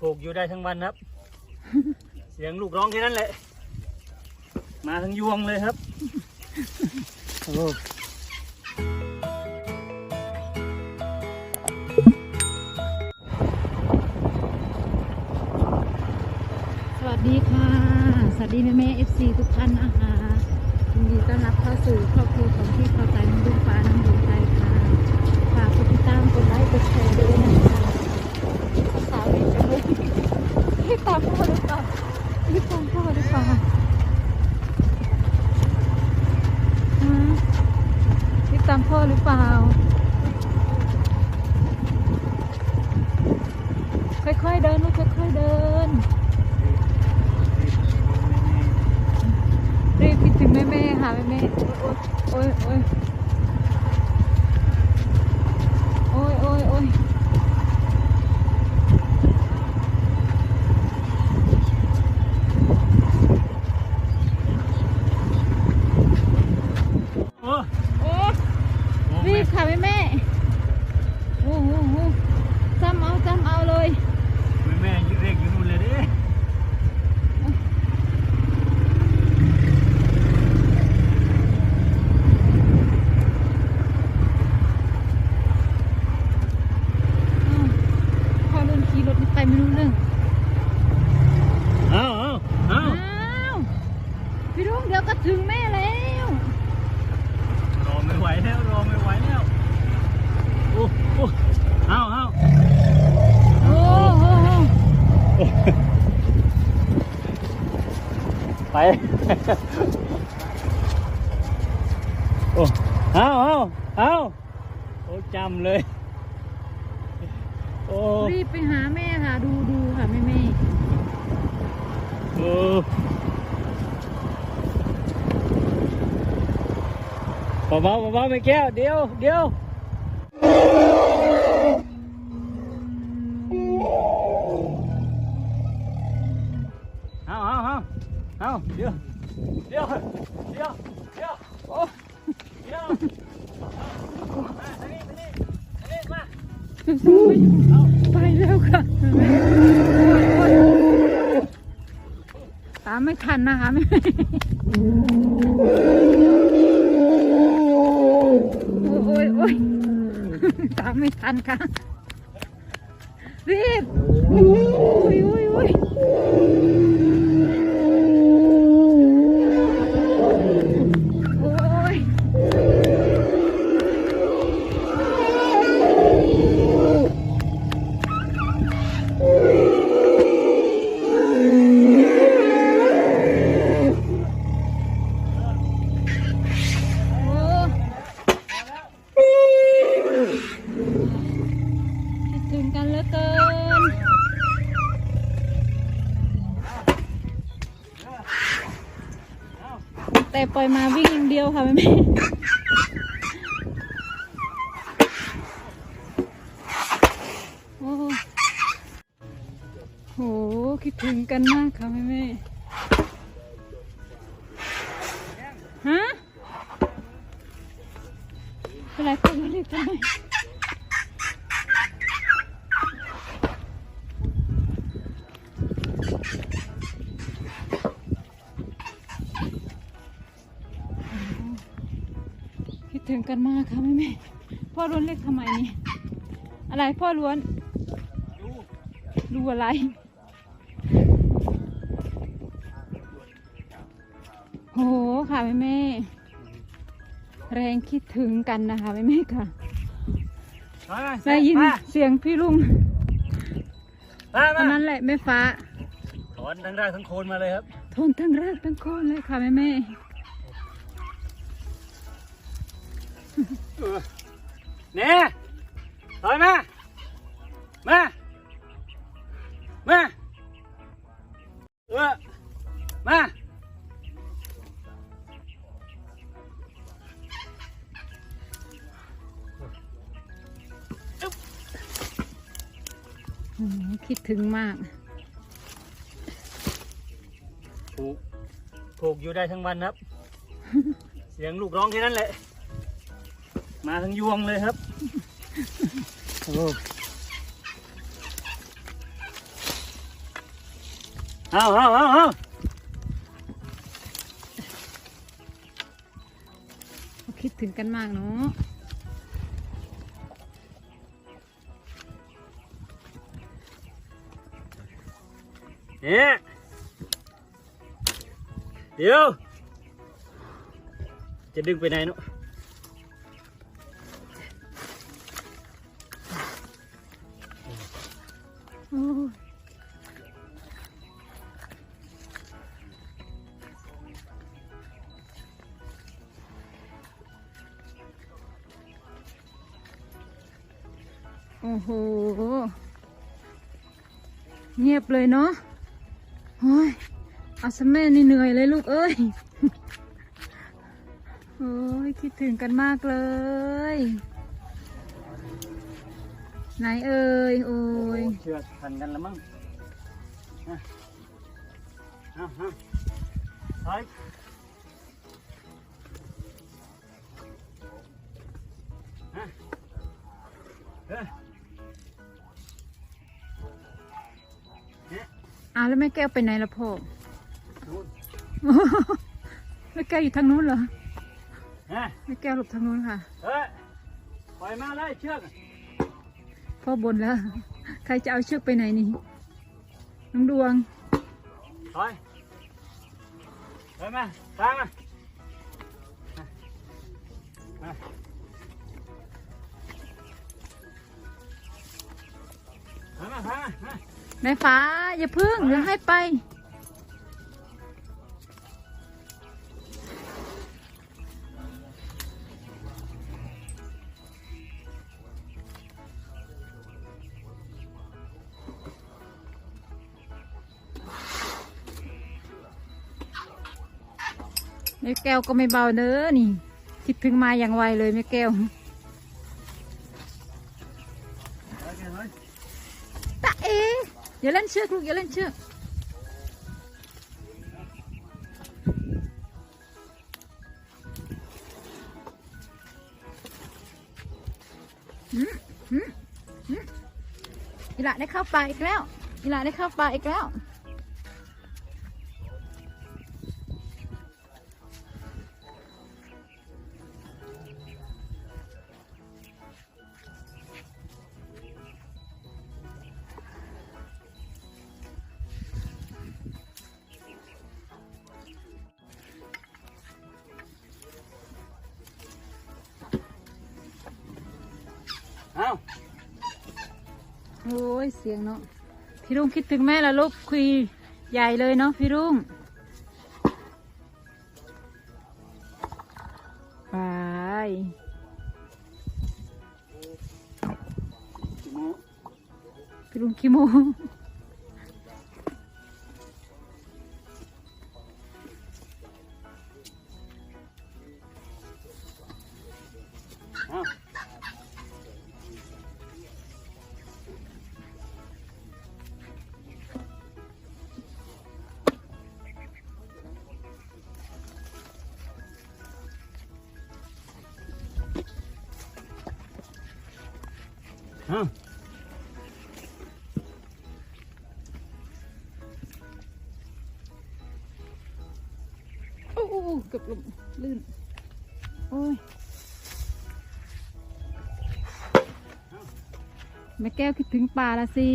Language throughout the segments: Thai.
ทั้งวันครับ เสียงลูกร้องแค่นั้นแหละ มาทั้งยวงเลยครับโอ้สวัสดีค่ะ สวัสดีแม่แม่เอฟซีทุกท่านนะคะยินดีต้อนรับเข้าสู่ครอบครัวของพี่เข้าใจน้องดวงฟ้าน้องดวงใจค่ะ ฝากกดติดตามกดไลค์กดแชร์ด้วยนะคะสาวๆดีจังเลยพี่ตามพ่อหรือเปล่าพี่ตามพ่อหรือเปล่าฮะพี่ตามพ่อหรือเปล่า ค่อยๆเดินลูกค่อยๆเดิน รีบคิดถึงแม่แม่ๆค่ะแม่แม่ๆโอ้ยโอ้ยโอ้ยโอ้ยโอ้ย โอ้ โอ้รีบค่ะแม่แม่โอ้โหโอ้โหจำเอาจำเอาเลย แม่แม่ยืดเรียกอยู่นู่นเลยดิ อ้าวพอเดินขี่รถไปไม่รู้เรื่อง เอาเอาเอา อ้าวพี่รุ่งเดี๋ยวก็ถึงแม่แล้ว รอไม่ไหวแล้วรอไม่ไหวแล้วโอ้โอ้เอาเอา โอ้โห ไป โอ้ เอาเอาเอาโอ้จำเลย โอ้รีบไปหาแม่ค่ะ ดูดูค่ะแม่แม่โอ้เบาๆเบาๆไม่แก้วเดี๋ยวเดี๋ยวเอาเอาเอาเอาเดี๋ยวเดี๋ยวเดี๋ยวเดี๋ยวโอ้ ไปแล้วค่ะตามไม่ทันนะคะแม่โอ้ยโอ้ยตามไม่ทันค่ะรีบโอ้ยโอ้ยโอ้ย แต่ปล่อยมาวิ่งอย่างเดียวค่ะแม่แม่โอ้โหคิดถึงกันมากค่ะแม่แม่ ถึงกันมากค่ะแม่แม่พ่อล้วนเรียกทำไมนี่อะไรพ่อล้วนรู้อะไรโหค่ะแม่แม่แรงคิดถึงกันนะคะแม่แม่ค่ะมาได้ยินมาเสียงพี่ลุงมาตอนมานั้นแหละแม่ฟ้าถอนทั้งรากทั้งโคนมาเลยครับทนทั้งรากทั้งโคนเลยค่ะแม่แม่ เนี่ยถอยมามามาเออมาอืมคิดถึงมากผูกผูกอยู่ได้ทั้งวันครับ เสียงลูกร้องแค่นั้นแหละ มาทั้งยวงเลยครับโอ้เอาเอาเอาเอาเขาคิดถึงกันมากเนาะเนี่ยเดี๋ยว จะดึงไปไหนเนาะ อ้โห เงียบเลยเนาะโอ้ยเอาซะแม่นี่เหนื่อยเลยลูกเอ้ย โอ้ยคิดถึงกันมากเลย ไหนเอ่ยโอ้ยเชือกพันกันแล้วมั้งอะเอาเอาไปอะ แล้วแม่แก้วไปไหนล่ะพ่อนู่นแม่แก้วอยู่ทางนู้นเหรอเนี่ยแม่แก้วหลบทางนู้นค่ะเฮ้ยปล่อยมาเลยเชือกพ่อบนแล้ว ใครจะเอาเชือกไปไหนนี่น้องดวงถอยถอยมาตามมามาถอยมาถอยมามา แม่ฟ้า อย่าพึ่งอย่าให้ไป แม่แก้วก็ไม่เบาเด้อนี่ คิดถึงมาอย่างไวเลยแม่แก้ว ชือกลูกอย่าเล่นเชือกอีหละได้เข้าป่าอีกแล้วอีหละได้เข้าป่าอีกแล้ว เอาโอ้ยเสียงเนาะพี่รุ่งคิดถึงแม่ละลูกคุยใหญ่เลยเนาะพี่รุ่งไปขี้โมพี่รุ่งขี้โม เกือบลงลื่น โอ้ยแม่แก้วคิดถึงป่าละสิ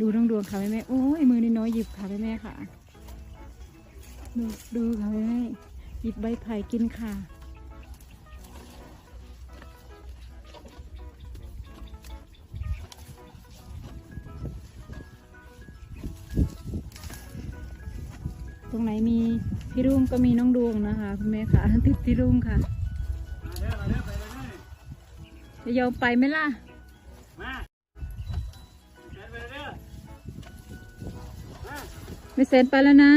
ดูน้องดวงค่ะแม่แม่โอ้ยมือน้อยหยิบค่ะแม่แม่ค่ะ ดูดูค่ะแม่แม่หยิบใบไผ่กินค่ะ รงไหนมีพี่รุ่งก็มีน้องดวงนะคะคุณแม่ค่ะติดพี่รุ่งค่ะมาเด้อมาเด้อไปเลยจะยอมไปไหมล่ะมาเดินไปเด้อมาไม่เซ็นไปแล้วนะ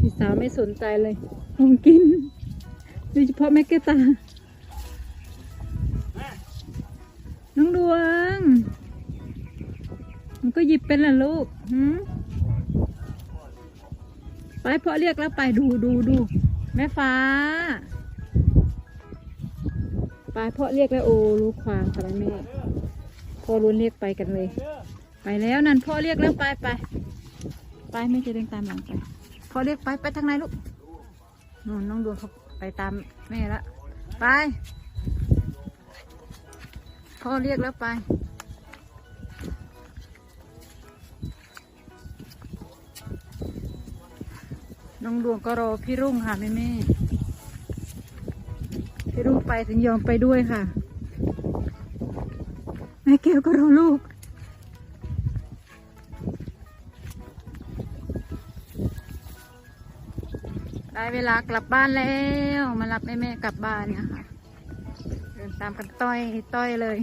พี่สาวไม่สนใจเลยคงกินโดยเฉพาะแม่แก้วตามาน้องดวง มันก็หยิบเป็นล่ะลูกหืม ไปพราะเรียกแล้วไปดูดูดูแม่ฟ้า ไปพ่อเรียกแล้วโอ้รู้ความค่ะแม่พ่อรุนเรียกไปกันเลย ไปแล้วนั่นพ่อเรียกแล้วไปไปไปไม่จะเดินตามหลังไปพ่อเรียกไปไปทางไหนลูกนู่นน้องดวงเขาไปตามแม่ละไปพ่อเรียกแล้วไป น้องดวงก็รอพี่รุ่งค่ะแม่แม่พี่รุ่งไปถึงยอมไปด้วยค่ะ แม่แก้วก็รอลูก ได้เวลากลับบ้านแล้ว มารับแม่แม่กลับบ้านนะคะเดินตามกันต้อยต้อยเลย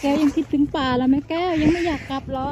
แก้วยังคิดถึงป่าแล้วแม่แก้วยังไม่อยากกลับเหรอ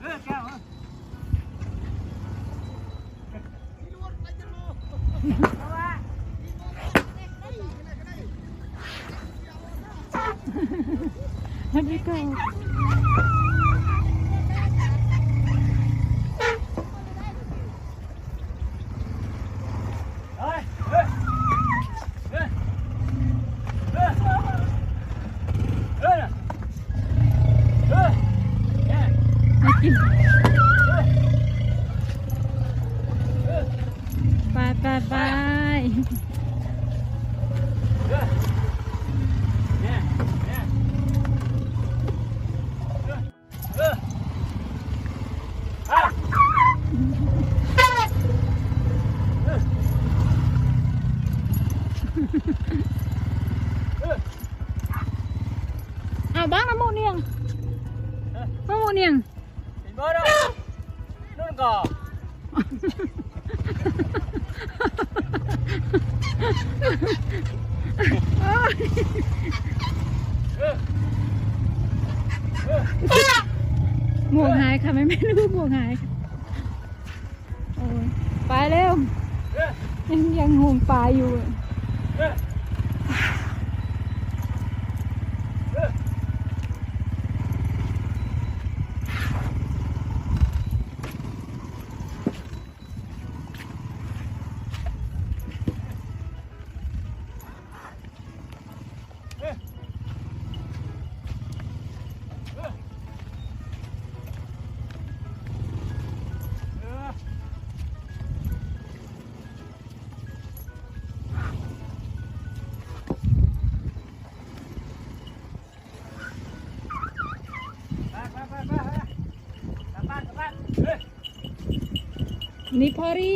เด้อแก้วเอ้ย อันนี้ก็ เฮ้ยเฮ้ยเฮ้ยเฮ้ยเฮ้ยเฮ้ยเฮ้ยเนี่ย ไม่ กินเฮ้ยเฮ้ยไปไปไปเฮ้ยเนี่ยเนี่ยเฮ้ยเฮ้ยอะเฮ้ยเฮ้ยเอาบ้างนะโมเนียงเฮ้ยน้องโมเนียง เห็นบ่เนาะนู่นก่อนเออเออหมวกหายค่ะไม่ไม่รู้หมวกหายโอ้ยไปเร็วเออยังยังห่วงปลาอยู่ นี่พ่อรี